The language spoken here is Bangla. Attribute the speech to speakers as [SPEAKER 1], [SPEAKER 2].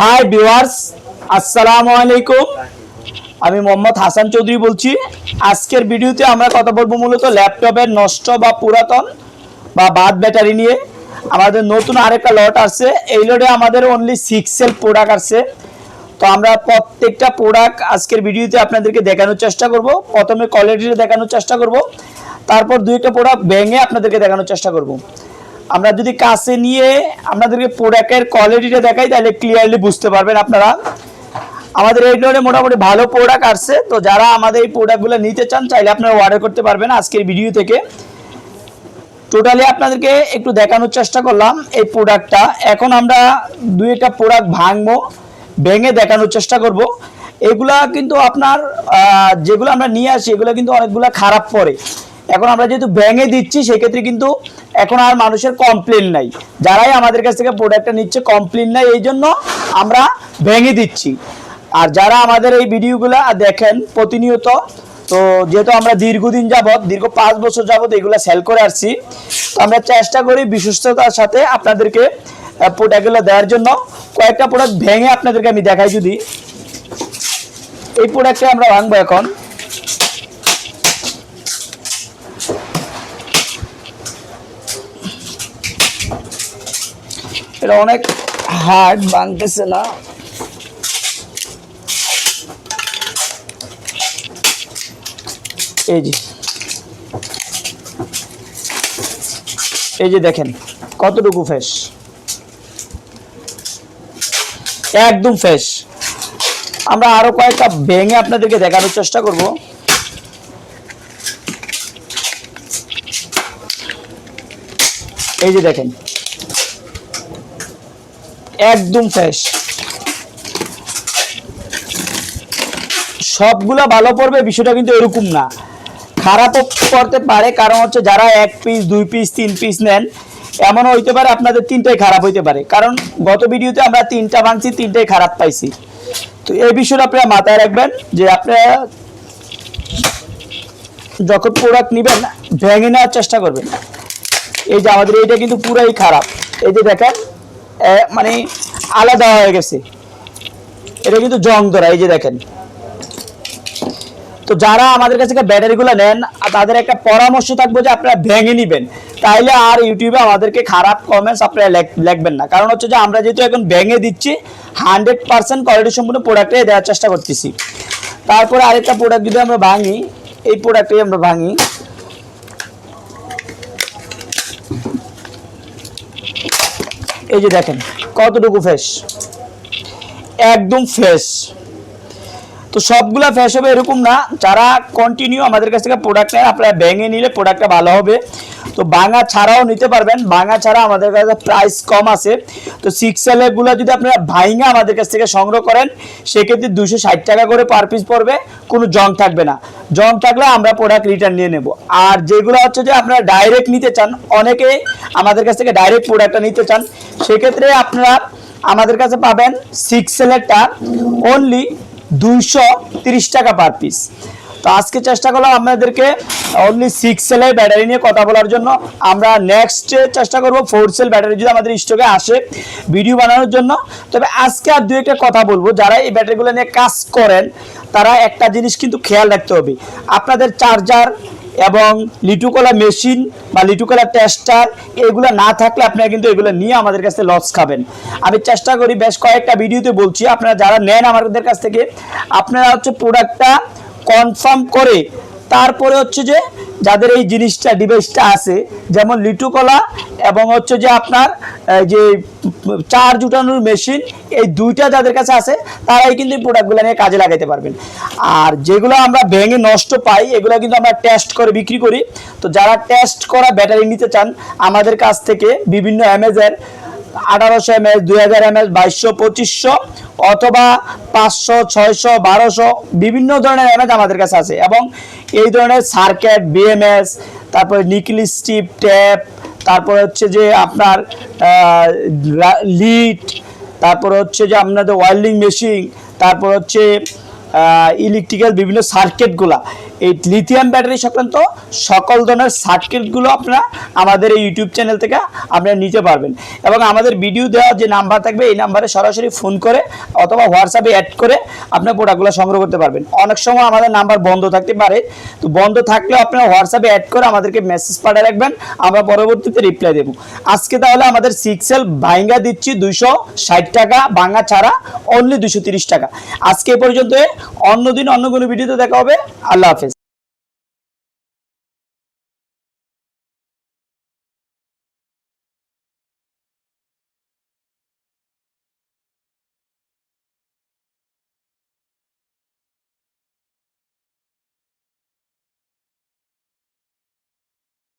[SPEAKER 1] হাই ভিউয়ার্স আসসালামু আলাইকুম আমি মোহাম্মদ হাসান চৌধুরী বলছি। আজকের ভিডিওতে আমরা কথা বলব মূলত ল্যাপটপের নষ্ট বা পুরাতন বা বাদ ব্যাটারি নিয়ে। আমাদের নতুন আরেকটা লট আসছে। এই লটে আমাদের অনলি সিক্স প্রোডাক্ট আসছে। তো আমরা প্রত্যেকটা প্রোডাক্ট আজকের ভিডিওতে আপনাদেরকে দেখানোর চেষ্টা করব। প্রথমে কোয়ালিটিটা দেখানোর চেষ্টা করব। তারপর দুই একটা প্রোডাক্ট ভেঙে আপনাদেরকে দেখানোর চেষ্টা করব। আমরা যদি কাছে নিয়ে আপনাদেরকে প্রোডাক্টের কোয়ালিটিটা দেখাই, তাহলে ক্লিয়ারলি বুঝতে পারবেন আপনারা। আমাদের এই ধরনের মোটামুটি ভালো প্রোডাক্ট আসছে। তো যারা আমাদের এই প্রোডাক্টগুলো নিতে চান, চাইলে আপনারা অর্ডার করতে পারবেন আজকের ভিডিও থেকে। টোটালি আপনাদেরকে একটু দেখানোর চেষ্টা করলাম এই প্রোডাক্টটা এখন আমরা দুই একটা প্রোডাক্ট ভাঙবো, ভেঙে দেখানোর চেষ্টা করব। এগুলা কিন্তু আপনার যেগুলো আমরা নিয়ে আসি, এগুলো কিন্তু অনেকগুলো খারাপ পড়ে। এখন আমরা যেহেতু ভেঙে দিচ্ছি, সেক্ষেত্রে কিন্তু এখন আর মানুষের কমপ্লেন নাই। যারাই আমাদের কাছ থেকে প্রোডাক্টটা নিচ্ছে কমপ্লেন নাই, এই জন্য আমরা ভেঙে দিচ্ছি। আর যারা আমাদের এই ভিডিওগুলো দেখেন প্রতিনিয়ত, তো যেহেতু আমরা দীর্ঘদিন যাবত দীর্ঘ পাঁচ বছর যাবত এগুলো সেল করে আসছি, তো আমরা চেষ্টা করি বিশ্বস্ততার সাথে আপনাদেরকে প্রোডাক্টগুলো দেওয়ার জন্য। কয়েকটা প্রোডাক্ট ভেঙে আপনাদেরকে আমি দেখাই যদি। এই প্রোডাক্টটা আমরা ভাঙবো এখন। এটা অনেক হার্ড ভাঙতেছে না। এই যে। এই যে দেখেন, কতটুকু ফ্রেশ একদম ফ্রেশ আমরা আরও কয়েকটা ভেঙে আপনাদেরকে দেখানোর চেষ্টা করব। এই যে দেখেন একদম ফ্রেশ সবগুলা ভালো পড়বে, বিষয়টা কিন্তু এরকম না। খারাপও করতে পারে, কারণ হচ্ছে যারা এক পিস দুই পিস তিন পিস নেন, এমনও হইতে পারে আপনাদের তিনটাই খারাপ হইতে পারে। কারণ গত ভিডিওতে আমরা তিনটা ভাঙছি, তিনটাই খারাপ পাইছি। তো এই বিষয়টা আপনারা মাথায় রাখবেন যে আপনারা যখন প্রোডাক্ট নেবেন, ভেঙে নেওয়ার চেষ্টা করবেন। এই যে আমাদের এইটা কিন্তু পুরাই খারাপ। এই যে দেখেন মানে আলাদা হয়ে গেছে। এটা কিন্তু জং ধরা, এই যে দেখেন। তো যারা আমাদের কাছে ব্যাটারিগুলো নেন তাদের একটা পরামর্শ থাকবে যে আপনারা ভেঙে নেবেন। তাইলে আর ইউটিউবে আমাদেরকে খারাপ কমেন্টস আপনারা লেখ- লিখবেন না। কারণ হচ্ছে যে আমরা যেহেতু এখন ভেঙে দিচ্ছি হান্ড্রেড পার্সেন্ট কোয়ালিটি সম্পূর্ণ প্রোডাক্টে দেওয়ার চেষ্টা করতেছি। তারপরে আরেকটা প্রোডাক্ট যদি আমরা ভাঙি, এই প্রোডাক্টটাই আমরা ভাঙি। এই যে দেখেন, কতটুকু ফ্রেশ একদম ফ্রেশ তো সবগুলা ফ্রেশ হবে এরকম না, যারা কন্টিনিউ আমাদের কাছ থেকে প্রোডাক্ট নেয়, আপনারা ব্যাঙে নিলে প্রোডাক্টটা ভালো হবে। তো বাঙা ছাড়াও নিতে পারবেন। বাঙা ছাড়া আমাদের কাছে প্রাইস কম আছে। তো সিক্স সেলেরগুলো যদি আপনারা ভাইঙা আমাদের কাছ থেকে সংগ্রহ করেন, সেক্ষেত্রে দুশো ষাট টাকা করে পার পিস পড়বে, কোনো জং থাকবে না। জং থাকলে আমরা প্রোডাক্ট রিটার্ন নিয়ে নেব। আর যেগুলো হচ্ছে যে আপনারা ডাইরেক্ট নিতে চান, অনেকে আমাদের কাছ থেকে ডাইরেক্ট প্রোডাক্টটা নিতে চান, সেক্ষেত্রে আপনারা আমাদের কাছে পাবেন সিক্স সেলেরটা অনলি দুইশো টাকা পার পিস তো আজকে চেষ্টা করলাম আপনাদেরকে অনলি সিক্স সেলের ব্যাটারি নিয়ে কথা বলার জন্য। আমরা নেক্সট চেষ্টা করব ফোর সেল ব্যাটারি যদি আমাদের স্টকে আসে ভিডিও বানানোর জন্য। তবে আজকে আর দু একটা কথা বলব, যারা এই ব্যাটারিগুলো নিয়ে কাজ করেন, তারা একটা জিনিস কিন্তু খেয়াল রাখতে হবে। আপনাদের চার্জার এবং লিটুকলা মেশিন বা লিটুকলা টেস্টার এগুলো না থাকলে আপনারা কিন্তু এগুলো নিয়ে আমাদের কাছে লস খাবেন। আমি চেষ্টা করি, বেশ কয়েকটা ভিডিওতে বলছি, আপনারা যারা নেন আমাদের কাছ থেকে, আপনারা হচ্ছে প্রোডাক্টটা কনফার্ম করে, তারপরে হচ্ছে যে যাদের এই জিনিসটা ডিভাইসটা আছে, যেমন লিটুকলা এবং হচ্ছে যে আপনার যে চার জুটানোর মেশিন এই দুইটা যাদের কাছে আছে, তারাই কিন্তু এই প্রোডাক্টগুলো নিয়ে কাজে লাগাতে পারবেন। আর যেগুলো আমরা ভেঙে নষ্ট পাই, এগুলো কিন্তু আমরা টেস্ট করে বিক্রি করি। তো যারা টেস্ট করা ব্যাটারি নিতে চান, আমাদের কাছ থেকে বিভিন্ন অ্যামেজের আঠারোশো এম এমএস, দুই হাজার এমএস, বাইশশো, পঁচিশশো অথবা পাঁচশো, ছয়শো, বারোশো বিভিন্ন ধরনের এমএস আমাদের কাছে আছে। এবং এই ধরনের সার্কেট, বিএমএস, তারপরে নিকলি স্টিপ, ট্যাপ, তারপরে হচ্ছে যে আপনার লিড, তারপর হচ্ছে যে আপনাদের ওয়েল্ডিং মেশিন, তারপর হচ্ছে ইলেকট্রিক্যাল বিভিন্ন সার্কিটগুলা। এই লিথিয়াম ব্যাটারি সংক্রান্ত সকল ধরনের সার্কিটগুলো আপনারা আমাদের এই ইউটিউব চ্যানেল থেকে আপনারা নিতে পারবেন। এবং আমাদের ভিডিও দেওয়া যে নাম্বার থাকবে, এই নাম্বারে সরাসরি ফোন করে অথবা হোয়াটসঅ্যাপে অ্যাড করে আপনার প্রোডাক্টগুলো সংগ্রহ করতে পারবেন। অনেক সময় আমাদের নাম্বার বন্ধ থাকতে পারে, তো বন্ধ থাকলেও আপনারা হোয়াটসঅ্যাপে অ্যাড করে আমাদেরকে মেসেজ পাঠিয়ে রাখবেন, আমরা পরবর্তীতে রিপ্লাই দেবো। আজকে তাহলে আমাদের সিক্সেল ভাইঙ্গা দিচ্ছি দুইশো ষাট টাকা ভাঙা ছাড়া অনলি দুশো তিরিশ টাকা। আজকে এ পর্যন্ত অন্য দিন অন্য কোনো ভিডিওতে দেখা হবে। আল্লাহ হাফেজ